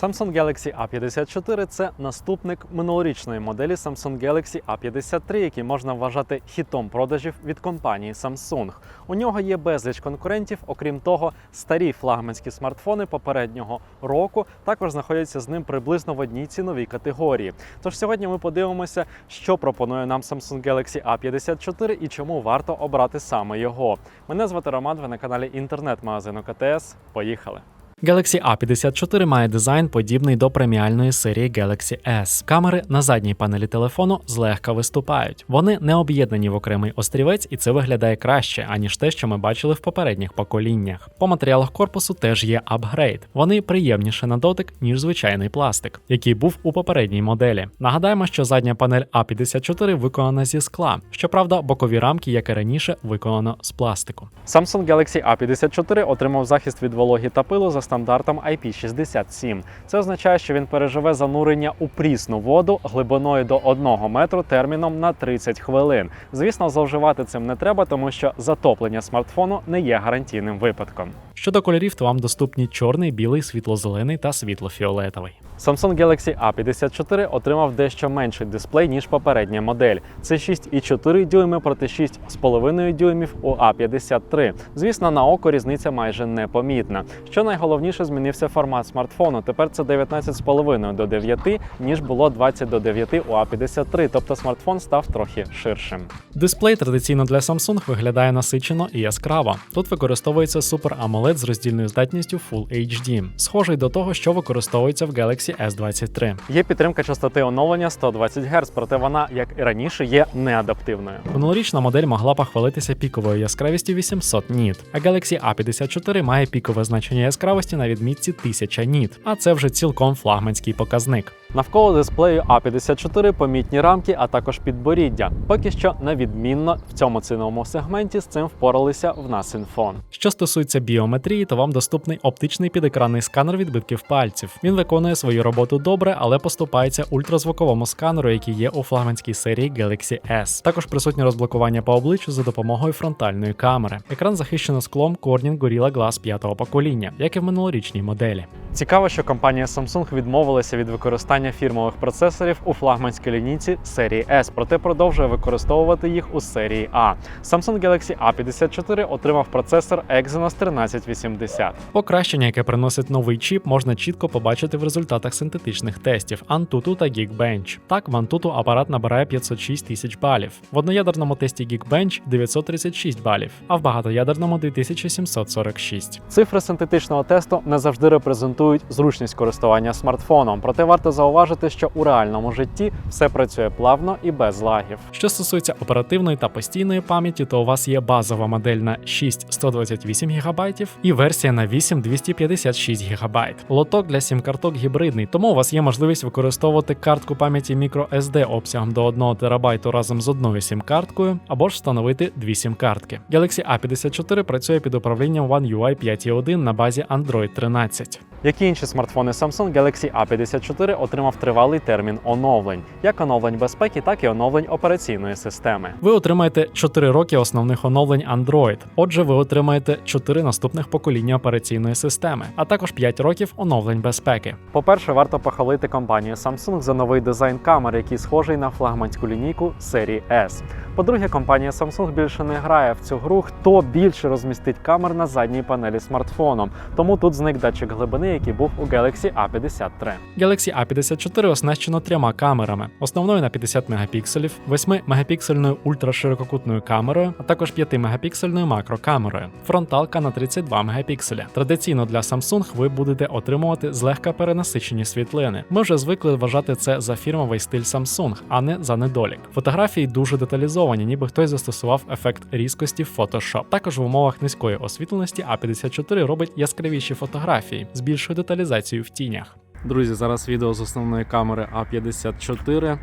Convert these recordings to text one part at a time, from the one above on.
Samsung Galaxy A54 це наступник минулорічної моделі Samsung Galaxy A53, який можна вважати хітом продажів від компанії Samsung. У нього є безліч конкурентів. Окрім того, старі флагманські смартфони попереднього року також знаходяться з ним приблизно в одній ціновій категорії. Тож сьогодні ми подивимося, що пропонує нам Samsung Galaxy A54 і чому варто обрати саме його. Мене звати Роман. Ви на каналі інтернет-магазину КТС. Поїхали! Galaxy A54 має дизайн подібний до преміальної серії Galaxy S. Камери на задній панелі телефону злегка виступають. Вони не об'єднані в окремий острівець, і це виглядає краще, аніж те, що ми бачили в попередніх поколіннях. По матеріалах корпусу теж є апгрейд. Вони приємніше на дотик, ніж звичайний пластик, який був у попередній моделі. Нагадаємо, що задня панель A54 виконана зі скла. Щоправда, бокові рамки, як і раніше, виконано з пластику. Samsung Galaxy A54 отримав захист від вологі та пилу за стандартом IP67. Це означає, що він переживе занурення у прісну воду глибиною до 1 метру терміном на 30 хвилин. Звісно, зловживати цим не треба, тому що затоплення смартфону не є гарантійним випадком. Щодо кольорів, то вам доступні чорний, білий, світло-зелений та світло-фіолетовий. Samsung Galaxy A54 отримав дещо менший дисплей, ніж попередня модель. Це 6,4 дюйми проти 6,5 дюймів у A53. Звісно, на око різниця майже непомітна. Що найголовніше, змінився формат смартфону. Тепер це 19,5 до 9, ніж було 20 до 9 у A53, тобто смартфон став трохи ширшим. Дисплей традиційно для Samsung виглядає насичено і яскраво. Тут використовується Super AMOLED з роздільною здатністю Full HD, схожий до того, що використовується в Galaxy S23. Є підтримка частоти оновлення 120 Гц, проте вона, як і раніше, є неадаптивною. Минулорічна модель могла похвалитися піковою яскравістю 800 ніт, а Galaxy A54 має пікове значення яскравості на відмітці 1000 ніт, а це вже цілком флагманський показник. Навколо дисплею A54 помітні рамки, а також підборіддя. Поки що невідмінно в цьому ціновому сегменті з цим впоралися в нас інфон. Що стосується біометрії, то вам доступний оптичний підекранний сканер відбитків пальців. Він виконує свою роботу добре, але поступається ультразвуковому сканеру, який є у флагманській серії Galaxy S. Також присутнє розблокування по обличчю за допомогою фронтальної камери. Екран захищено склом Corning Gorilla Glass 5-го покоління, як і в минулорічній моделі. Цікаво, що компанія Samsung відмовилася від використання фірмових процесорів у флагманській лінійці серії S, проте продовжує використовувати їх у серії А. Samsung Galaxy A54 отримав процесор Exynos 1380. Покращення, яке приносить новий чіп, можна чітко побачити в результатах синтетичних тестів Antutu та Geekbench. Так, в Antutu апарат набирає 506 тисяч балів. В одноядерному тесті Geekbench 936 балів, а в багатоядерному 2746. Цифри синтетичного тесту не завжди репрезентують зручність користування смартфоном, проте варто зауважити, що у реальному житті все працює плавно і без лагів. Що стосується оперативної та постійної пам'яті, то у вас є базова модель на 6 128 ГБ і версія на 8 256 ГБ. Лоток для сім-карток гібридний, тому у вас є можливість використовувати картку пам'яті microSD обсягом до 1 ТБ разом з одною сім-карткою, або ж встановити дві сім-картки. Galaxy A54 працює під управлінням One UI 5.1 на базі Android 13. Як і інші смартфони Samsung, Galaxy A54 отримав тривалий термін оновлень, як оновлень безпеки, так і оновлень операційної системи. Ви отримаєте 4 роки основних оновлень Android. Отже, ви отримаєте 4 наступних покоління операційної системи, а також 5 років оновлень безпеки. По-перше, варто похвалити компанію Samsung за новий дизайн камер, який схожий на флагманську лінійку серії S. По-друге, компанія Samsung більше не грає в цю гру, хто більше розмістить камер на задній панелі смартфоном. Тому тут зник датчик глибини, який був у Galaxy A53. Galaxy A54 оснащено трьома камерами: основною на 50 мегапікселів, 8-мегапіксельною ультраширококутною камерою, а також 5-мегапіксельною макрокамерою. Фронталка на 32 мегапікселя. Традиційно для Samsung ви будете отримувати злегка перенасичені світлини. Ми вже звикли вважати це за фірмовий стиль Samsung, а не за недолік. Фотографії дуже деталізовані, ніби хтось застосував ефект різкості в Photoshop. Також в умовах низької освітленості A54 робить яскравіші фотографії з більшою деталізацією в тінях. Друзі, зараз відео з основної камери А54.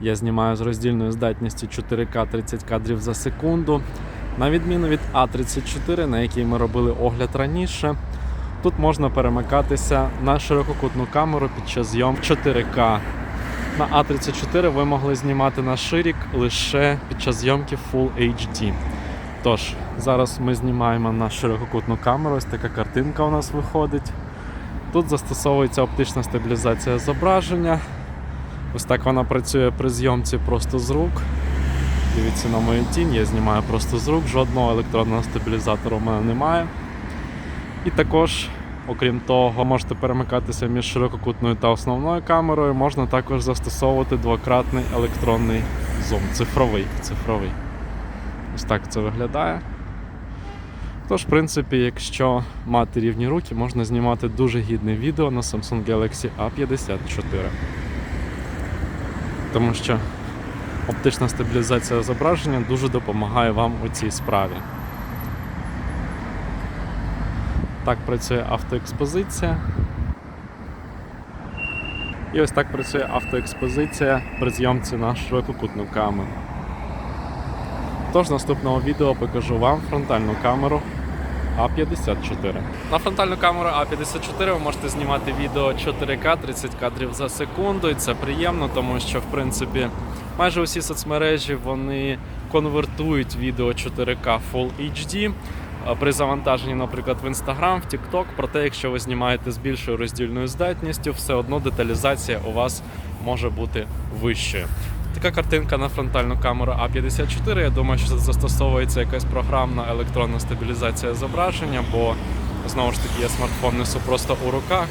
Я знімаю з роздільною здатністю 4К 30 кадрів за секунду. На відміну від А34, на якій ми робили огляд раніше, тут можна перемикатися на ширококутну камеру під час зйом 4К. На А34 ви могли знімати на ширік лише під час зйомки Full HD. Тож, зараз ми знімаємо на ширококутну камеру, ось така картинка у нас виходить. Тут застосовується оптична стабілізація зображення. Ось так вона працює при зйомці просто з рук. Дивіться на мою тінь, я знімаю просто з рук, жодного електронного стабілізатора в мене немає. І також, окрім того, можете перемикатися між ширококутною та основною камерою, можна також застосовувати двократний електронний зум, цифровий. цифровий. Ось так це виглядає. Тож, в принципі, якщо мати рівні руки, можна знімати дуже гідне відео на Samsung Galaxy A54. Тому що оптична стабілізація зображення дуже допомагає вам у цій справі. Так працює автоекспозиція. І ось так працює автоекспозиція при зйомці на ширококутну камеру. Тож наступного відео покажу вам фронтальну камеру А54. На фронтальну камеру А54 ви можете знімати відео 4К 30 кадрів за секунду, і це приємно, тому що в принципі майже усі соцмережі вони конвертують відео 4К Full HD. При завантаженні, наприклад, в Instagram, в TikTok, проте, якщо ви знімаєте з більшою роздільною здатністю, все одно деталізація у вас може бути вищою. Така картинка на фронтальну камеру А54. Я думаю, що застосовується якась програмна електронна стабілізація зображення, бо знову ж таки я смартфон несу просто у руках.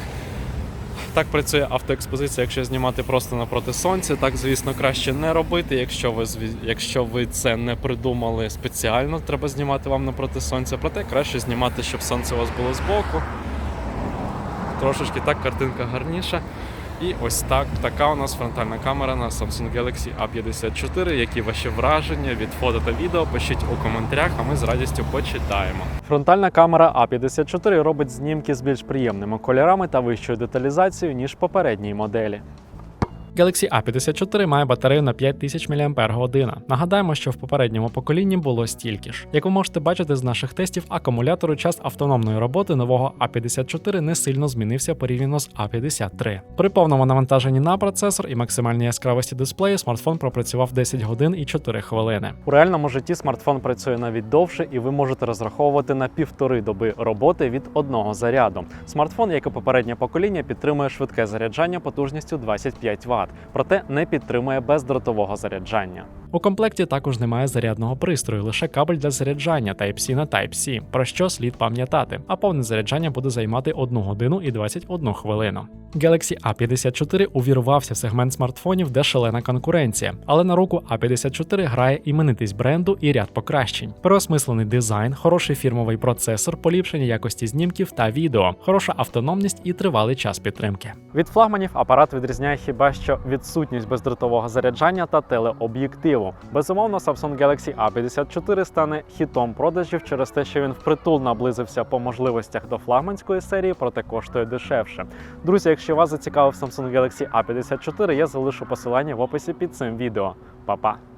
Так працює автоекспозиція, якщо знімати просто напроти сонця. Так, звісно, краще не робити. Якщо ви якщо ви це не придумали спеціально, треба знімати вам напроти сонця. Проте краще знімати, щоб сонце у вас було збоку. Трошечки так картинка гарніша. І ось так, така у нас фронтальна камера на Samsung Galaxy A54. Які ваші враження від фото та відео? Пишіть у коментарях, а ми з радістю почитаємо. Фронтальна камера A54 робить знімки з більш приємними кольорами та вищою деталізацією, ніж попередній моделі. Galaxy A54 має батарею на 5000 мАч. Нагадаємо, що в попередньому поколінні було стільки ж. Як ви можете бачити з наших тестів, акумулятору час автономної роботи нового A54 не сильно змінився порівняно з A53. При повному навантаженні на процесор і максимальній яскравості дисплею смартфон пропрацював 10 годин і 4 хвилини. У реальному житті смартфон працює навіть довше, і ви можете розраховувати на півтори доби роботи від одного заряду. Смартфон, як і попереднє покоління, підтримує швидке заряджання потужністю 25 Вт, проте не підтримує бездротового заряджання. У комплекті також немає зарядного пристрою, лише кабель для заряджання Type-C на Type-C, про що слід пам'ятати. А повне заряджання буде займати 1 годину і 21 хвилину. Galaxy A54 увірвався в сегмент смартфонів, де шалена конкуренція, але на руку A54 грає іменитість бренду і ряд покращень: переосмислений дизайн, хороший фірмовий процесор, поліпшення якості знімків та відео, хороша автономність і тривалий час підтримки. Від флагманів апарат відрізняє хіба що відсутність бездротового заряджання та телеоб'єктиву. Безумовно, Samsung Galaxy A54 стане хітом продажів через те, що він впритул наблизився по можливостях до флагманської серії, проте коштує дешевше. Друзі, якщо вас зацікавив Samsung Galaxy A54, я залишу посилання в описі під цим відео. Па-па!